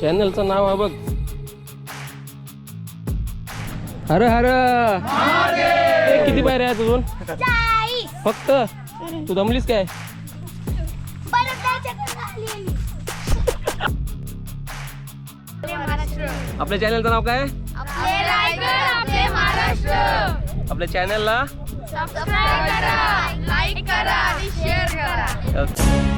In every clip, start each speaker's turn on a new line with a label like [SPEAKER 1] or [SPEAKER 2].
[SPEAKER 1] चॅनलचं नाव आहे. बघ. हर हर. ए, किती पायऱ्या आहेत अजून? फक्त? तू दमलीस काय? आपल्या चॅनलचं नाव काय? आपल्या चॅनलला
[SPEAKER 2] लाईक करा आणि शेअर करा.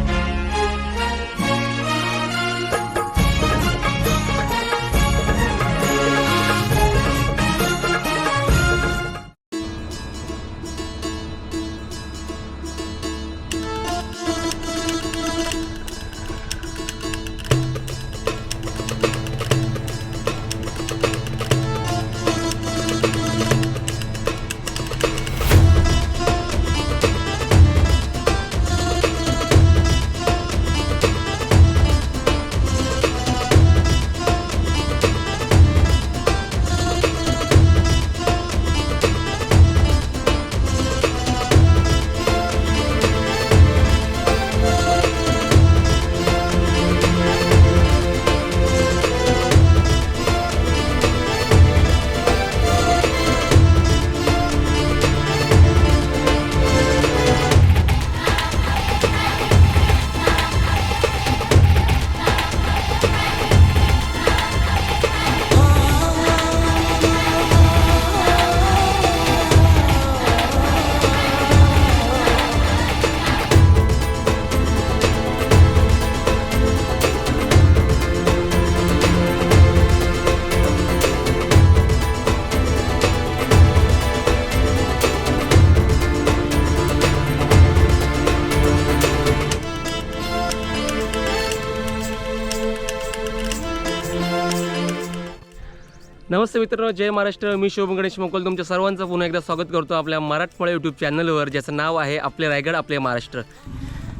[SPEAKER 1] नमस्ते मित्रांनो जय महाराष्ट्र. मी शोभन गणेश मोकोल. तुमच्या सर्वांचं पुन्हा एकदा स्वागत करतो आपल्या मराठमोळ्या यूट्यूब चॅनलवर ज्याचं नाव आहे आपले रायगड आपले महाराष्ट्र.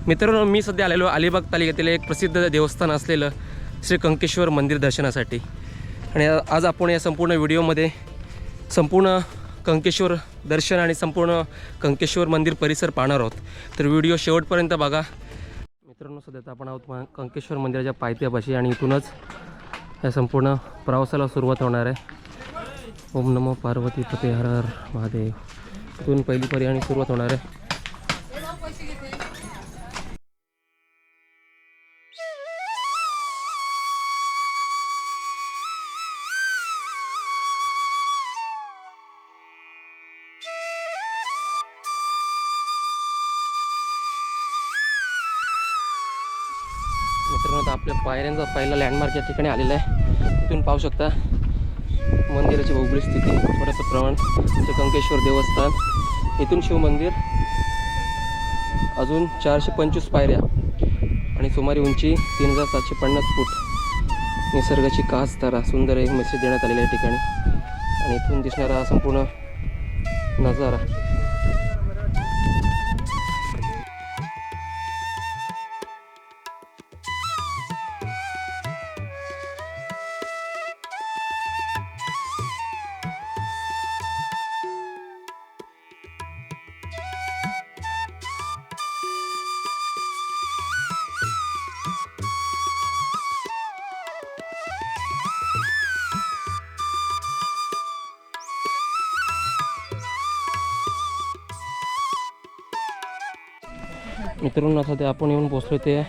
[SPEAKER 1] मित्रांनो मी सध्या आलेलो अलिबाग तालुक्यातील एक प्रसिद्ध देवस्थान असलेलं श्री कंकेश्वर मंदिर दर्शनासाठी. आणि आज आपण या संपूर्ण व्हिडिओमध्ये संपूर्ण कंकेश्वर दर्शन आणि संपूर्ण कंकेश्वर मंदिर परिसर पाहणार आहोत. तर व्हिडिओ शेवटपर्यंत बघा. मित्रांनो सध्या तर आपण आहोत कंकेश्वर मंदिराच्या पायथ्यापाशी आणि इथूनच या संपूर्ण प्रवासाला सुरुवात होणार आहे. ओम नमो पार्वती पते हर हर महादेव. इथून पहिली पर्यायाने सुरुवात होणार आहे. मित्रांनो आता आपल्या पायऱ्यांचा पहिला लँडमार्क या ठिकाणी आलेला आहे. तिथून पाहू शकता. मंदिराची भौगोलिक स्थिती थोडंसं प्रमाण म्हणजे कंकेश्वर देवस्थान इथून शिवमंदिर अजून चारशे पंचवीस पायऱ्या आणि सुमारे उंची तीन हजार सातशे पन्नास फूट. निसर्गाची कास तारा सुंदर एक मेसेज देण्यात आलेला आहे ठिकाणी. आणि इथून दिसणारा संपूर्ण नजारा मित्रांनो ते आपण येऊन पोचलो ते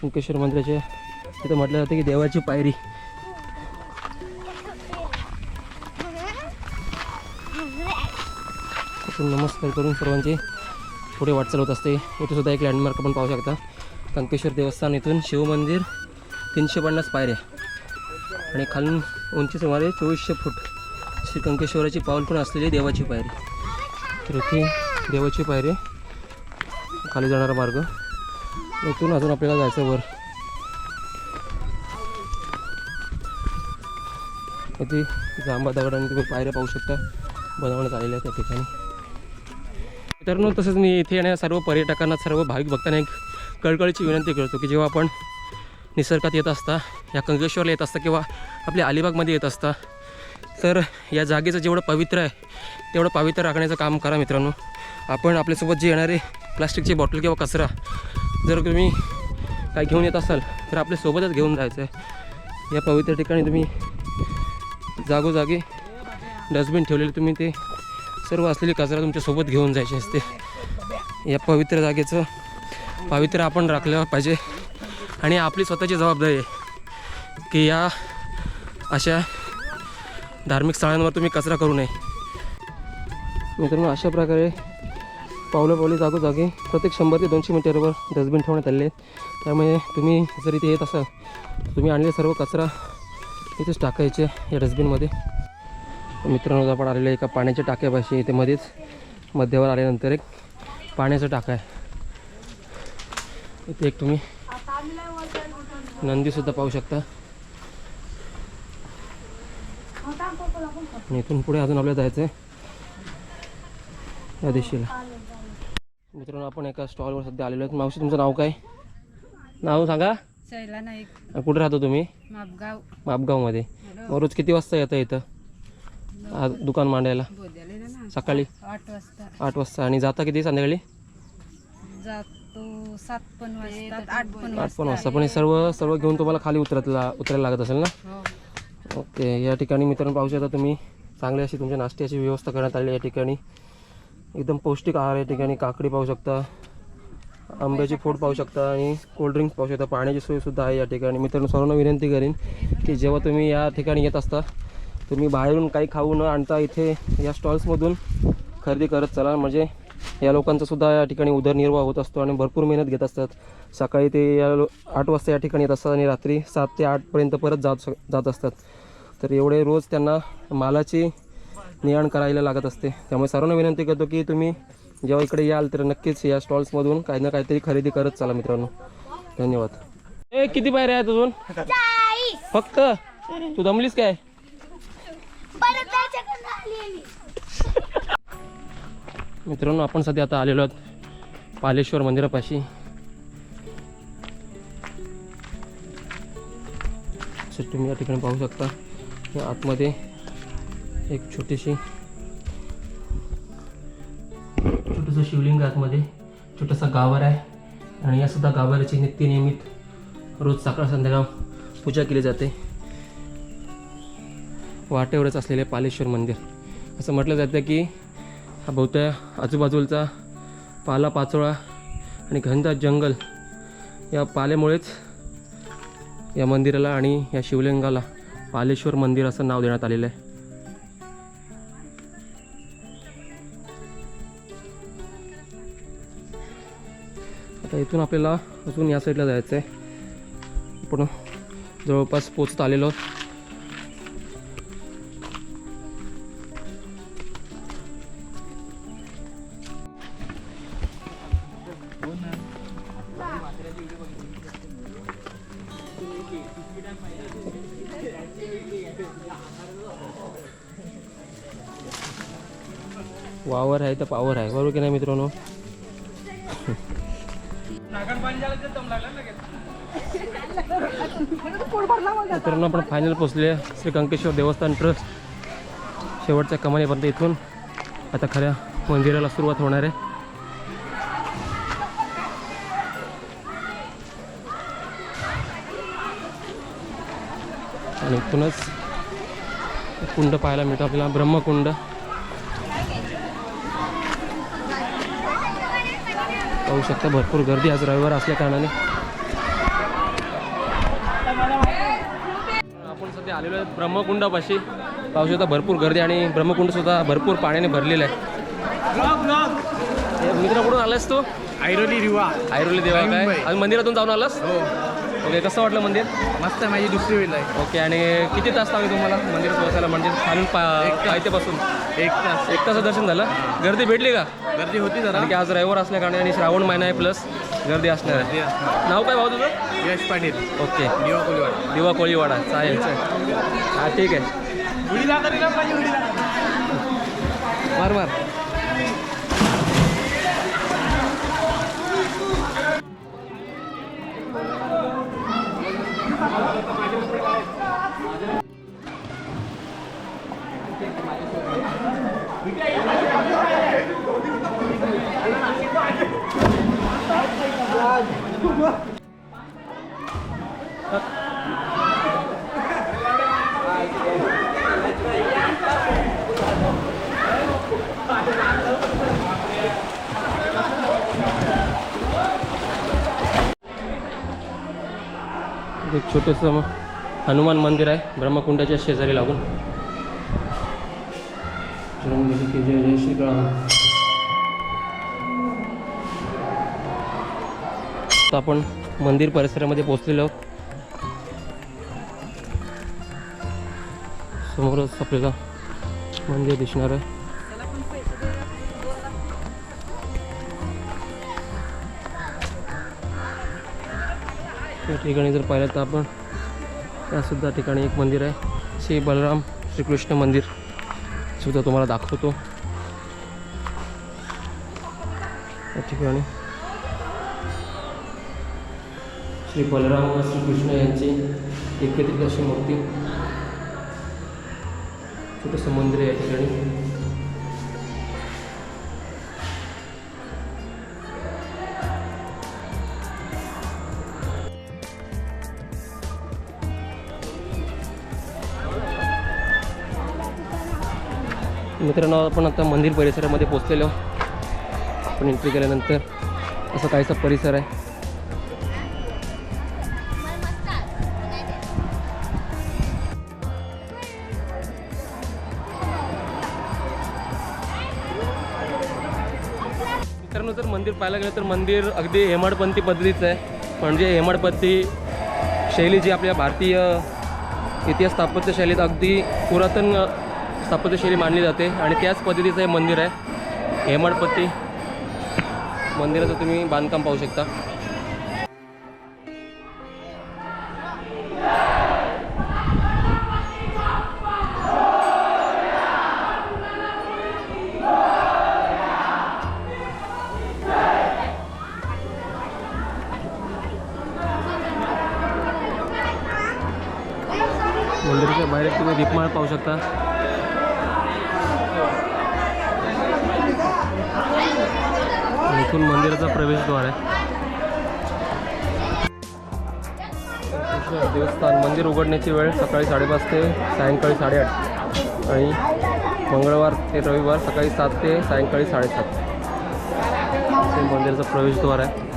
[SPEAKER 1] कुंकेश्वर मंदिराचे. तिथं म्हटलं जातं की देवाची पायरी. नमस्कार करून सर्वांची पुढे वाटचाल होत असते. इथे सुद्धा एक लँडमार्क आपण पाहू शकता. कंकेश्वर देवस्थान इथून शिवमंदिर तीनशे पन्नास पायऱ्या. आणि खालून उंची सुमारे चोवीसशे फूट श्री कंकेश्वराची पाऊल पण असलेली देवाची पायरी. तर इथे देवाची पायरी खाली जाणारा मार्ग. इथून अजून आपल्याला जायचं वर. इथे जांबा दगडाने तुम्ही पायऱ्या पाहू शकता. बनवण्यात आलेल्या त्या ठिकाणी. मित्रांनो तसंच मी इथे येणाऱ्या सर्व पर्यटकांना सर्व भाविक भक्तांना एक कळकळीची विनंती करतो की जेव्हा आपण निसर्गात येत असता या कंगेश्वरला येत असता किंवा आपल्या अलिबागमध्ये येत असता तर या जागेचं जेवढं पवित्र आहे तेवढं पवित्र राखण्याचं काम करा मित्रांनो. आपण आपल्यासोबत जे येणारे प्लास्टिकची बॉटल किंवा कचरा जर तुम्ही काय घेऊन येत असाल तर आपल्या सोबतच घेऊन जायचं आहे या पवित्र ठिकाणी तुम्ही जागोजागी डस्टबिन ठेवलेले तुम्ही ते सर्व असलेली कचरा तुमच्यासोबत घेऊन जायचे असते. या पवित्र जागेचं पावित्र्य आपण राखलं पाहिजे. आणि आपली स्वतःची जबाबदारी आहे की या अशा धार्मिक स्थळांवर तुम्ही कचरा करू नये. मित्रांनो अशा प्रकारे पावलं पावली जागोजागी प्रत्येक शंभर ते दोनशे मीटरवर डस्टबिन ठेवण्यात आले आहेत. त्यामुळे तुम्ही जर इथे येत असाल तुम्ही आणलेला सर्व कचरा इथेच टाकायचे या डस्टबिनमध्ये. मित्रांनो आपण आलेलं एका पाण्याच्या टाक्यापाशी. इथे मध्येच मध्यावर आल्यानंतर एक पाण्याचा टाका आहे. इथे एक तुम्ही नंदीसुद्धा पाहू शकता. आणि इथून पुढे अजून आपल्याला जायचं आहे या दिशेला. मित्रांनो आपण एका स्टॉलवर सध्या आलेलो आहेत. मावशी तुमचं नाव काय? नाव सांगा.
[SPEAKER 3] शैला नाईक.
[SPEAKER 1] कुठे राहतो तुम्ही?
[SPEAKER 3] मापगाव.
[SPEAKER 1] मापगावमध्ये. मग रोज किती वाजता येतं इथं? आज दुकान मांडायला?
[SPEAKER 3] ना.
[SPEAKER 1] सकाळी?
[SPEAKER 3] आठ वाजता.
[SPEAKER 1] आठ वाजता. आणि जाता किती संध्याकाळी?
[SPEAKER 3] जातो सात पण वाजतात आठ पण
[SPEAKER 1] आठ पण वाजता. पण हे सर्व सर्व घेऊन तुम्हाला खाली उतरतला उतरायला लागत असेल ना?
[SPEAKER 3] हो.
[SPEAKER 1] ओके. या ठिकाणी मित्रांनो पाहू शकता तुम्ही चांगली अशी तुमच्या नाश्त्याची व्यवस्था करण्यात आली या ठिकाणी. एकदम पौष्टिक आहार या ठिकाणी काकडी पाहू शकता आंब्याची फोड पाहू शकता आणि कोल्ड्रिंक्स पाहू शकता. पाण्याची सोयसुद्धा आहे या ठिकाणी. मित्रांनो सर्वांना विनंती करेन की जेव्हा तुम्ही या ठिकाणी येत असता तुम्ही बाहेरून काही खाऊ न आणता इथे या स्टॉल्समधून खरेदी करत चला. म्हणजे या लोकांचा सुद्धा या ठिकाणी उदरनिर्वाह होत असतो आणि भरपूर मेहनत घेत असतात. सकाळी ते या लो आठ वाजता या ठिकाणी येत असतात आणि रात्री सात ते आठपर्यंत परत जात जात असतात. तर एवढे रोज त्यांना मालाची नेआण करायला लागत असते. त्यामुळे सर्वांना विनंती करतो की तुम्ही जेव्हा इकडे याल तर नक्कीच या स्टॉल्समधून काही ना काहीतरी खरेदी करत चला मित्रांनो. धन्यवाद. ए किती पायऱ्या आहेत अजून? फक्त? तू दमलीस काय? मित्रांनो आपण सध्या आता आलेलो आहोत पालेश्वर मंदिरापाशी. तुम्ही या ठिकाणी पाहू शकता. आतमध्ये एक छोटीशी छोटंसं शिवलिंग आतमध्ये छोटासा गावर आहे. आणि या सुद्धा गाभाऱ्याची नित्य नियमित रोज सकाळ संध्याकाळ पूजा केली जाते. वाटेवरच असलेले पालेश्वर मंदिर. असं म्हटलं जातं की हा बहुत्या आजूबाजूचा पाला पाचोळा आणि घनदाट जंगल या पाल्यामुळेच या मंदिराला आणि या शिवलिंगाला पालेश्वर मंदिर असं नाव देण्यात आलेलं आहे. इथून आपल्याला अजून या साईडला जायचं आहे. आपण जवळपास पोचत आलेलो वावर आहे तर पावर आहे. बरोबर की नाही मित्रांनो? मित्रांनो आपण फायनल पोचले श्री कंकेश्वर देवस्थान ट्रस्ट शेवटच्या कमानीपर्यंत इथून आता खऱ्या मंदिराला सुरुवात होणार आहे. आणि इथूनच कुंड पाहायला मिळतो आपल्याला ब्रह्मकुंड. पाहू शकता भरपूर गर्दी आज रविवार असल्या कारणाने आपण सध्या आलेलो आहे. ब्रह्मकुंडापाशी पाहू शकता भरपूर गर्दी आणि ब्रह्मकुंड सुद्धा भरपूर पाण्याने भरलेला आहे. मित्र कुठून आलास तू?
[SPEAKER 4] ऐरोली रिवा
[SPEAKER 1] ऐरोली देवा काय. आज मंदिरातून जाऊन आलास?
[SPEAKER 4] हो.
[SPEAKER 1] ओके कसं वाटलं मंदिर?
[SPEAKER 4] मस्त आहे माझी दुसरी वेळ आहे.
[SPEAKER 1] ओके आणि किती तास लागले तुम्हाला मंदिरात पोहोचायला म्हणजे खालून पा पायथ्यापासून?
[SPEAKER 4] एक तास.
[SPEAKER 1] एक तास दर्शन झालं. गर्दी भेटली का?
[SPEAKER 4] गर्दी होती जरा.
[SPEAKER 1] की आज रविवार असल्या कारणाने आणि श्रावण महिना आहे प्लस गर्दी असणार आहे. नाव काय भाऊ तुझं?
[SPEAKER 4] यश पाटील.
[SPEAKER 1] ओके.
[SPEAKER 4] दिवा कोलीवाड
[SPEAKER 1] दिवा कोळीवाडा. चालेल. चालेल हां ठीक आहे. मार मार. एक छोटंसं हनुमान मंदिर आहे. ब्रह्मकुंडाच्या शेजारी लागून. जय जय आपण मंदिर परिसरामध्ये पोहोचलेलो आहोत. समोरच आपल्याला मंदिर दिसणार आहे. या ठिकाणी जर पाहिलं तर आपण त्यासुद्धा ठिकाणी एक मंदिर आहे. श्री बलराम श्रीकृष्ण मंदिर. सुद्धा तुम्हाला दाखवतो. या ठिकाणी. श्री बलराम व श्रीकृष्ण यांची एकत्रित अशी मूर्ती. छोटंसं मंदिर आहे या ठिकाणी. मित्रांनो आपण आता मंदिर परिसरामध्ये पोचलेलो आपण एंट्री केल्यानंतर असं काहीसा परिसर आहे. मित्रांनो जर मंदिर पाहायला गेलं तर मंदिर अगदी हेमाडपंथी पद्धतीचं आहे. म्हणजे हेमाडपंथी शैली जी आपल्या भारतीय इतिहास स्थापत्य शैलीत अगदी पुरातन स्थापत्यशैली मानली जाते आणि त्याच पद्धतीचं हे मंदिर आहे. हेमाडपत्ती मंदिराचं तुम्ही बांधकाम पाहू शकता. मंदिराच्या बाहेर तुम्ही दीपमाळ पाहू शकता. मंदिर उघडण्याची वेळ सकाळी साडेपाच ते सायंकाळी साडेआठ. आणि मंगळवार ते रविवार सकाळी सात ते सायंकाळी साडेसात. हे मंदिराचं प्रवेशद्वार आहे.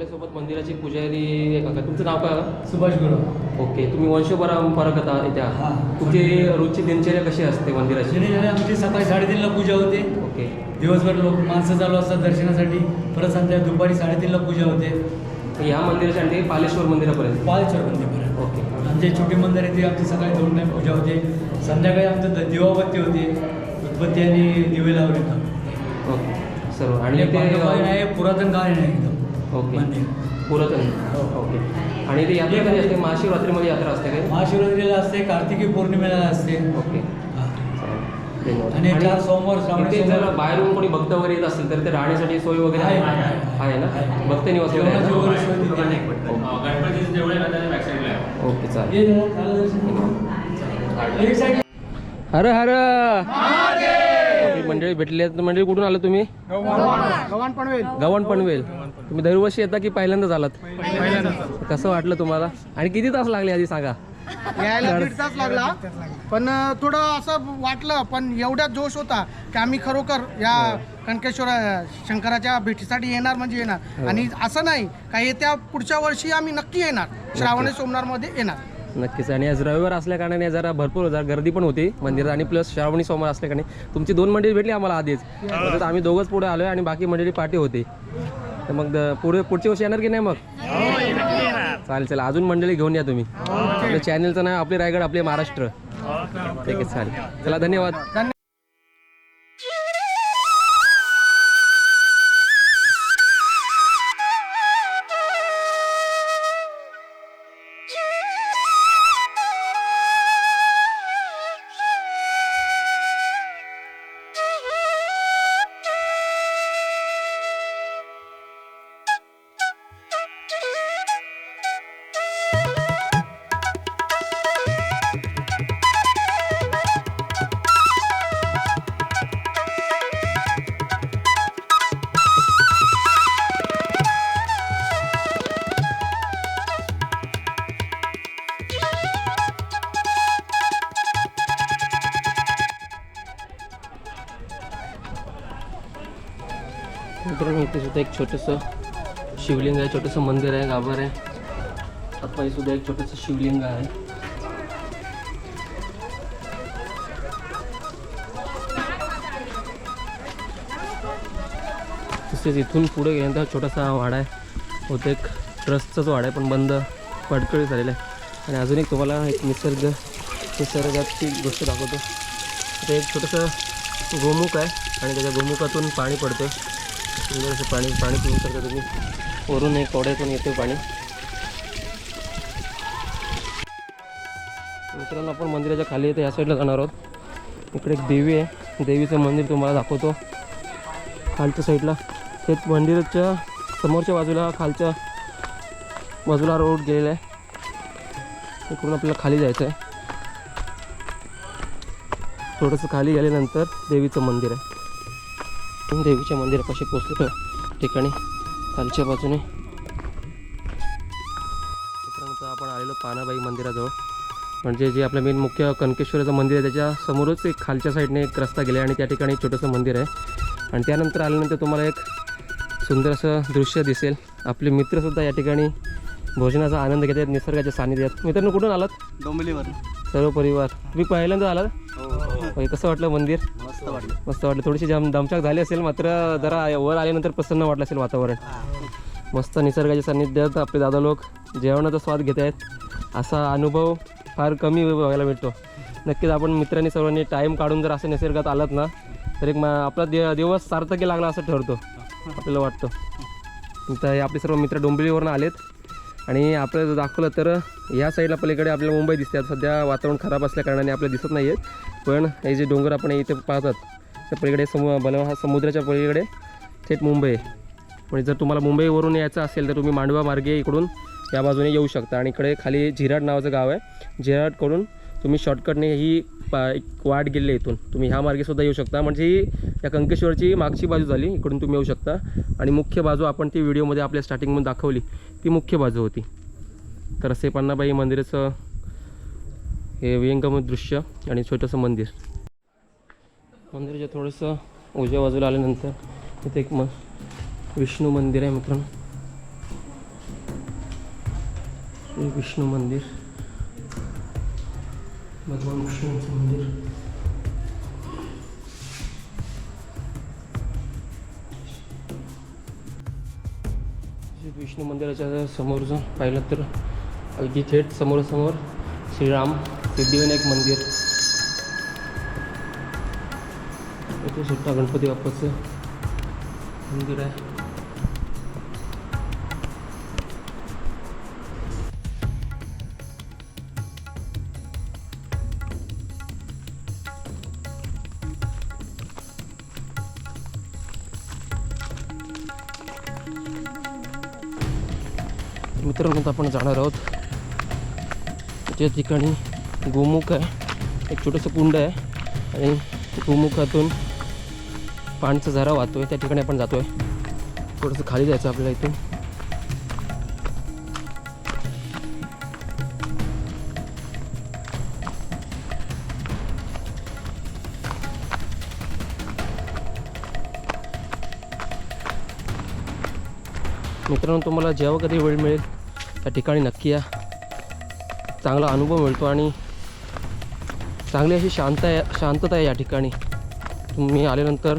[SPEAKER 1] आपल्यासोबत मंदिराची पुजारी आहे काका तुमचं नाव काय आहे?
[SPEAKER 5] सुभाष गुरु.
[SPEAKER 1] ओके तुम्ही वंशपरंपरा कथा इथे आहात.
[SPEAKER 5] हां.
[SPEAKER 1] तुमची रोजची दिनचर्या कशी असते मंदिराची?
[SPEAKER 5] शनिवारी आमची सकाळी साडेतीनला पूजा होते.
[SPEAKER 1] ओके.
[SPEAKER 5] दिवसभर लोक माणसं चालू असतात दर्शनासाठी. परत संध्या दुपारी साडेतीनला पूजा होते.
[SPEAKER 1] ह्या मंदिराच्या आणि ते पालेश्वर मंदिरापर्यंत?
[SPEAKER 5] पाचशे मंदिरपर्यंत.
[SPEAKER 1] ओके.
[SPEAKER 5] आमचे छोटे मंदिर आहे ते आमची सकाळी दोन टाईम पूजा होते. संध्याकाळी आमचं द- दिवाबत्ती होते. उदबत्ती आणि दिवे लावले होतं
[SPEAKER 1] ओके. सर्व. आणि
[SPEAKER 5] आणि
[SPEAKER 1] ते
[SPEAKER 5] पांडवबाई आहे पुरातन आहे एकदम
[SPEAKER 1] ओके. पुरातन.
[SPEAKER 5] हो.
[SPEAKER 1] ओके. आणि ते यात्रा कधी असते? महाशिवरात्रीमध्ये यात्रा असते काय?
[SPEAKER 5] महाशिवरात्रीला असते कार्तिकी पौर्णिमेला असते.
[SPEAKER 1] ओके.
[SPEAKER 5] हा. आणि चार सोमवार श्रावणी
[SPEAKER 1] जर बाहेरून कोणी भक्त वगैरे येत असेल तर ते राहण्यासाठी सोय वगैरे
[SPEAKER 5] आहे,
[SPEAKER 1] आहे. ना. भक्त निवास वगैरे ओके. चालेल. हर हर. मंडळी भेटली. आहेत मंडळी कुठून आलं तुम्ही? गव्हाण पनवेल. तुम्ही दरवर्षी येता की पहिल्यांदाच आलात? कसं वाटलं तुम्हाला? आणि किती तास लागले आधी सांगा.
[SPEAKER 6] यायला दीड तास लागला. पण थोडं असं वाटलं पण एवढा जोश होता की आम्ही खरोखर या कणकेश्वर अं, शंकराच्या भेटीसाठी येणार म्हणजे येणार. आणि असं नाही का येत्या पुढच्या वर्षी आम्ही नक्की येणार. श्रावणी सोमवारमध्ये येणार.
[SPEAKER 1] नक्कीच. आणि आज रविवार असल्या कारणाने जरा भरपूर जरा गर्दी पण होती मंदिरात आणि प्लस श्रावणी सोमवार असल्या कारणे तुमची दोन मंडळी भेटली आम्हाला आधीच. तर आम्ही दोघंच पुढे आलो आणि बाकी मंडळी पाठी होती. तर मग पुढे पुढच्या वर्षी येणार की नाही मग? चालेल चला अजून मंडळी घेऊन या तुम्ही. आपल्या चॅनलचं नाव आपले रायगड आपले महाराष्ट्र. ठीक आहे चालेल. चला धन्यवाद. एक छोटंसं शिवलिंग आहे छोटंसं मंदिर आहे गाभार आहे. आतमध्ये सुद्धा एक छोटंसं शिवलिंग आहे. तसेच इथून पुढे गेल्यानंतर छोटासा हा वाडा आहे. होते एक ट्रस्टचाच वाडा आहे पण बंद पडकळी झालेला आहे. आणि अजून एक तुम्हाला एक निसर्ग निसर्गाची गोष्ट दाखवतो. ते एक छोटंसं गोमुख आहे आणि त्याच्या गोमुखातून पाणी पडतं सुंदर असं पाणी पाणी पिऊ शकता तुम्ही. वरून एक कोड्यातून येते पाणी. मित्रांनो आपण मंदिराच्या खाली येते या साईडला जाणार आहोत. इकडे एक देवी आहे. देवीचं मंदिर तुम्हाला दाखवतो. खालच्या साईडला तेच मंदिराच्या समोरच्या बाजूला खालच्या बाजूला रोड गेलेला आहे. इकडून आपल्याला खाली जायचं आहे थोडंसं खाली गेल्यानंतर देवीचं मंदिर आहे. देवीच्या मंदिरापाशी पोचलो ठिकाणी खालच्या बाजूने. मित्रांनो तर आपण आलेलो पानाबाई मंदिराजवळ. म्हणजे जे आपलं मेन मुख्य कनकेश्वराचं मंदिर आहे त्याच्या समोरच एक खालच्या साईडने एक रस्ता गेला आणि त्या ठिकाणी एक छोटंसं मंदिर आहे. आणि त्यानंतर आल्यानंतर तुम्हाला एक सुंदर असं दृश्य दिसेल. आपले मित्रसुद्धा या ठिकाणी भोजनाचा आनंद घेत आहेत निसर्गाच्या सानिध्यात. मित्रांनो कुठून आलात?
[SPEAKER 4] डोंबिवलीवर
[SPEAKER 1] सर्व परिवार. तुम्ही पहिल्यांदा आलात? होय, कसं वाटलं मंदिर?
[SPEAKER 4] मस्त वाटलं.
[SPEAKER 1] मस्त वाटलं. थोडीशी जाम दमछाक झाली असेल मात्र जरा वर आल्यानंतर प्रसन्न वाटलं असेल वातावरण. मस्त निसर्गाच्या सान्निध्यात आपले दादा लोक जेवणाचा स्वाद घेत आहेत. असा अनुभव फार कमी बघायला मिळतो. नक्कीच आपण मित्रांनी सर्वांनी टाईम काढून जर असं निसर्गात आलात ना तर एक मा- आपला दि दिवस सार्थकी लागला असं ठरतो आपल्याला वाटतं. तर हे आपले सर्व मित्र डोंबिवलीवरून आलेत. आणि आपल्याला जर दाखवलं तर या साईडला पलीकडे आपल्याला मुंबई दिसते सध्या वातावरण खराब असल्या कारणाने आपल्याला दिसत नाही आहेत पण हे जे डोंगर आपण इथे पाहतात त्या पलीकडे समु बल हा समुद्राच्या पलीकडे थेट मुंबई. म्हणजे जर तुम्हाला मुंबईवरून यायचं असेल तर तुम्ही मांडवा मार्गे इकडून या बाजूने येऊ शकता. आणि इकडे खाली झिराड नावाचं गाव आहे. झिराडकडून तुम्ही शॉर्टकटने ही पा एक वाट गेली इथून. तुम्ही ह्या मार्गेसुद्धा येऊ शकता. म्हणजे ही या कंकेश्वरची मागची बाजू झाली. इकडून तुम्ही येऊ शकता. आणि मुख्य बाजू आपण ती व्हिडिओमध्ये आपल्या स्टार्टिंगमध्ये दाखवली. ती मुख्य बाजू होती. तर असे पन्नाबाई मंदिराचं हे व्यंगम दृश्य आणि छोटंसं मंदिर. मंदिराच्या थोडंसं उजव्या बाजूला आल्यानंतर इथे एक म विष्णू मंदिर आहे मित्रांनो. विष्णू मंदिर. भगवान विष्णूचं मंदिर. विष्णू मंदिराच्या समोर जर पाहिलं तर अगदी थेट समोरासमोर श्रीराम सिद्धिविनायक मंदिर. इथे सुद्धा गणपती बाप्पाचं मंदिर आहे. मित्रांनो आपण जाणार आहोत. त्या ठिकाणी गोमुख आहे. एक छोटंसं कुंड आहे. आणि गोमुखातून पाण्याचा झरा आहे त्या ठिकाणी आपण आहे थोडंसं खाली जायचं आपल्याला इथून. मित्रांनो तुम्हाला जेव्हा कधी वेळ मिळेल त्या ठिकाणी नक्की या. चांगला अनुभव मिळतो आणि चांगली अशी शांत आहे शांतता आहे या ठिकाणी. तुम्ही आल्यानंतर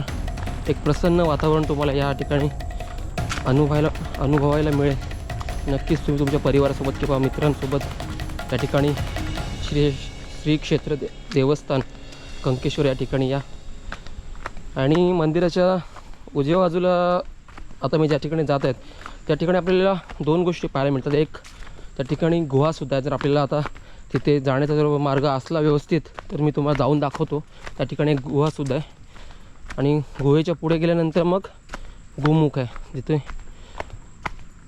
[SPEAKER 1] एक प्रसन्न वातावरण तुम्हाला या ठिकाणी अनुभवायला अनुभवायला मिळेल. नक्कीच तुम्ही तुमच्या परिवारासोबत किंवा मित्रांसोबत त्या ठिकाणी श्री श्री क्षेत्र दे देवस्थान कंकेश्वर या ठिकाणी या. आणि मंदिराच्या उजव्या बाजूला आता मी ज्या ठिकाणी जात आहेत त्या ठिकाणी आपल्याला दोन गोष्टी पाहायला मिळतात. एक त्या ठिकाणी गुहासुद्धा आहे. जर आपल्याला आता तिथे जाण्याचा जर मार्ग असला व्यवस्थित तर मी तुम्हाला जाऊन दाखवतो. त्या ठिकाणी एक गुहासुद्धा आहे. आणि गुहेच्या पुढे गेल्यानंतर मग गोमुख आहे. जिथे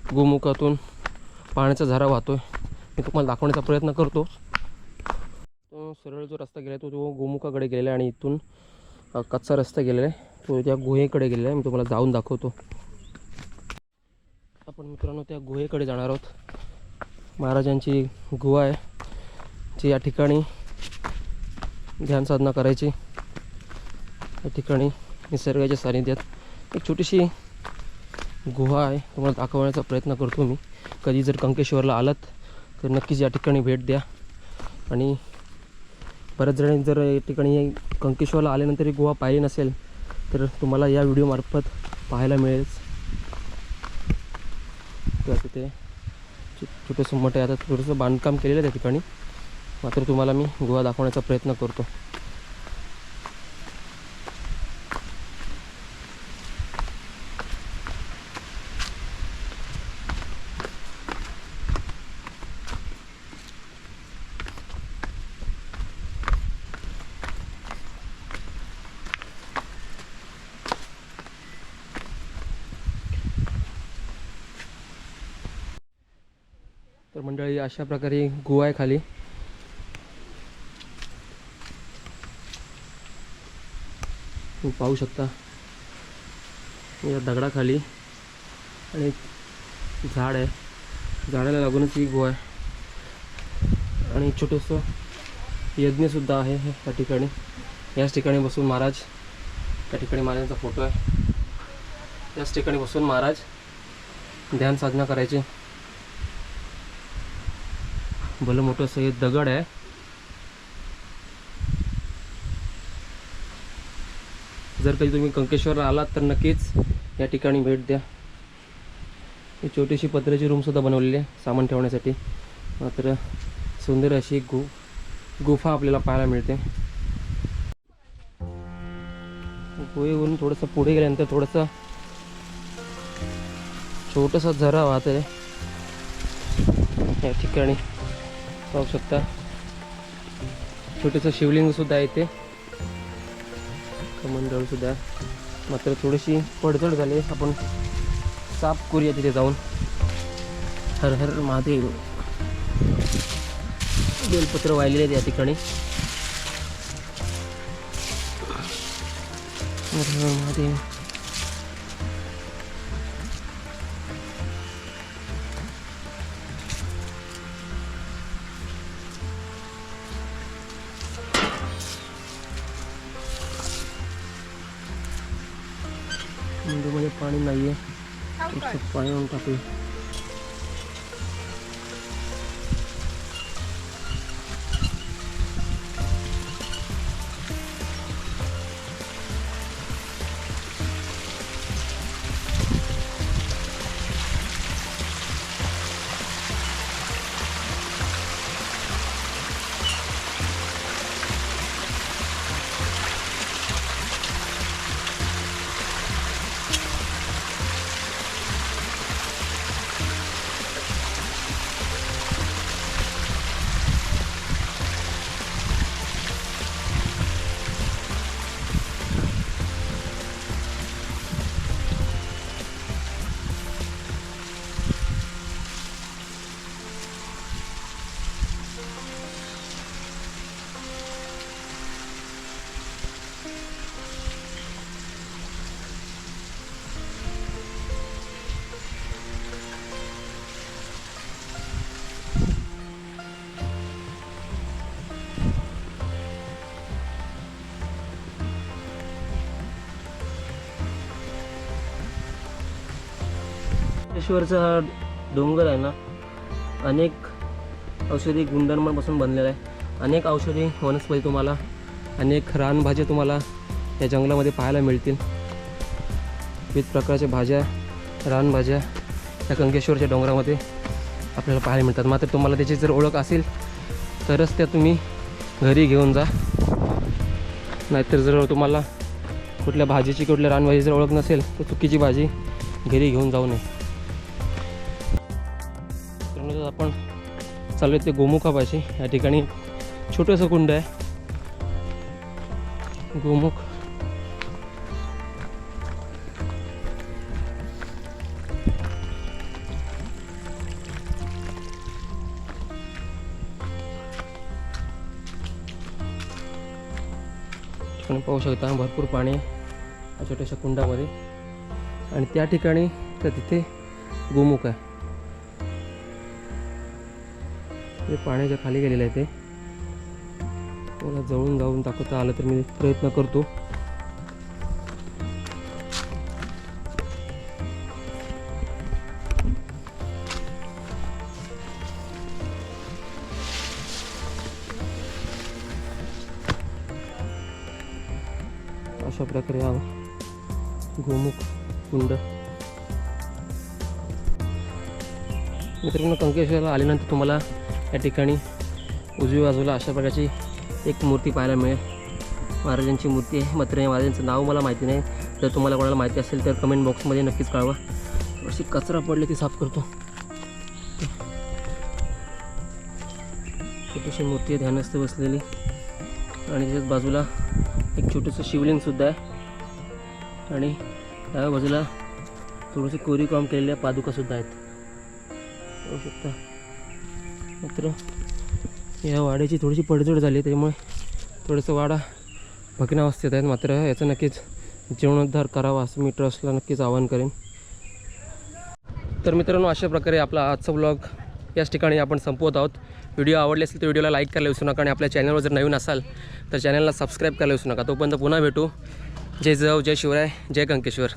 [SPEAKER 1] गोमुखातून पाण्याचा झरा वाहतो आहे मी तुम्हाला दाखवण्याचा प्रयत्न करतो. तो सरळ जो रस्ता गेला आहे तो तो गोमुखाकडे गेलेला आहे आणि इथून कच्चा रस्ता गेलेला आहे तो त्या गुहेकडे गेलेला आहे. मी तुम्हाला जाऊन दाखवतो. आपण मित्रांनो त्या गुहेकडे जाणार आहोत. महाराजांची गुहा आहे. करायची या ठिकाणी. ध्यान साधना करायची. या ठिकाणी निसर्गाच्या सानिध्यात एक छोटीशी गुहा आहे. तुम्हाला दाखवण्याचा प्रयत्न करतो मी. कधी जर कंकेश्वरला आलात तर नक्कीच या ठिकाणी भेट द्या. आणि बऱ्याच जणांनी जर या ठिकाणी कंकेश्वरला आल्यानंतर ही गुहा पाहिली नसेल तर तुम्हाला या व्हिडिओमार्फत पाहायला मिळेल. किंवा तिथे छोटंसं मोठं आहे. आता थोडंसं बांधकाम केलेलं आहे त्या ठिकाणी. मात्र तुम्हाला मी गुहा दाखवण्याचा प्रयत्न करतो. तर मंडळी अशा प्रकारे गुहा आहे खाली पाहू शकता. या दगडाखाली आणि एक झाड आहे. झाडाला लागूनच ही गुहा आहे. आणि छोटंसं यज्ञसुद्धा आहे हे त्या ठिकाणी. याच ठिकाणी बसून महाराज त्या ठिकाणी महाराजांचा फोटो आहे. याच ठिकाणी बसून महाराज ध्यान साधना करायचे. भलं मोठं असं हे दगड आहे. जर कधी तुम्ही कंकेश्वर आलात तर नक्कीच या ठिकाणी भेट द्या. ही छोटीशी पत्र्याची रूमसुद्धा बनवलेली आहे सामान ठेवण्यासाठी. मात्र सुंदर अशी गु गुफा आपल्याला पाहायला मिळते. गुहेवरून थोडंसं पुढे गेल्यानंतर थोडंसं छोटंसं झरा वाहत आहे या ठिकाणी पाहू शकता. छोटंसं शिवलिंगसुद्धा आहे ते कमंडळ सुद्धा. मात्र थोडीशी पडझड झाली. आपण साफ करूया तिथे जाऊन. हर हर महादेव. बेलपत्र वाहिलेले आहेत या ठिकाणी. हर हर महादेव. मध्ये पाणी नाही आहे पाणी आणून टाकू हा डोंगर आहे ना अनेक औषधी गुणधर्मांपासून बनलेला आहे. अनेक औषधी वनस्पती तुम्हाला अनेक रानभाज्या तुम्हाला या जंगलामध्ये पाहायला मिळतील. विविध प्रकारच्या भाज्या रानभाज्या त्या कंकेश्वरच्या डोंगरामध्ये आपल्याला पाहायला मिळतात. मात्र तुम्हाला त्याची जर ओळख असेल तरच त्या तुम्ही घरी घेऊन जा. नाहीतर जर तुम्हाला कुठल्या भाजीची कुठल्या रानभाजी जर ओळख नसेल तर चुकीची भाजी घरी घेऊन जाऊ नये. चालू आहे ते गोमुखापाशी या ठिकाणी छोटंसं कुंड आहे. गोमुख. पाहू शकता भरपूर पाणी आहे छोट्याशा कुंडामध्ये. आणि त्या ठिकाणी तर तिथे गोमुख आहे. ते पाण्याच्या खाली गेलेलं आहे ते. मला जवळून जाऊन दाखवता आलं तर मी प्रयत्न करतो. अशा प्रकारे हा गोमुख कुंड. मित्रांनो कंकेश्वरला आल्यानंतर तुम्हाला या ठिकाणी उजव्या बाजूला अशा प्रकारची एक मूर्ती पाहायला मिळेल. महाराजांची मूर्ती आहे मात्र या महाराजांचं नाव मला माहिती नाही. जर तुम्हाला कोणाला माहिती असेल तर कमेंट बॉक्समध्ये नक्कीच कळवा. थोडीशी कचरा पडली ती साफ करतो. छोटीशी मूर्ती आहे ध्यानस्थ बसलेली. आणि त्याच्याच बाजूला एक छोटंसं शिवलिंगसुद्धा आहे. आणि त्या बाजूला थोडंसं कोरीव काम केलेल्या पादुकासुद्धा आहेत. पाहू शकता. मात्र या वाड्याची थोडीशी पडझड झाली त्यामुळे थोडंसं वाडा भग्नावस्थेत आहेत. मात्र याचं नक्कीच जीर्णोद्धार करावा असं मी ट्रस्टला नक्कीच आवाहन करेन. तर मित्रांनो अशा प्रकारे आपला आजचा ब्लॉग याच ठिकाणी आपण संपवत आहोत. व्हिडिओ आवडले असेल तर व्हिडिओला लाईक करायला विसरू नका आणि आपल्या चॅनलवर जर नवीन असाल तर चॅनलला सबस्क्राईब करायला विसरू नका. तोपर्यंत पुन्हा भेटू. जय जव जय शिवराय जय कंकेश्वर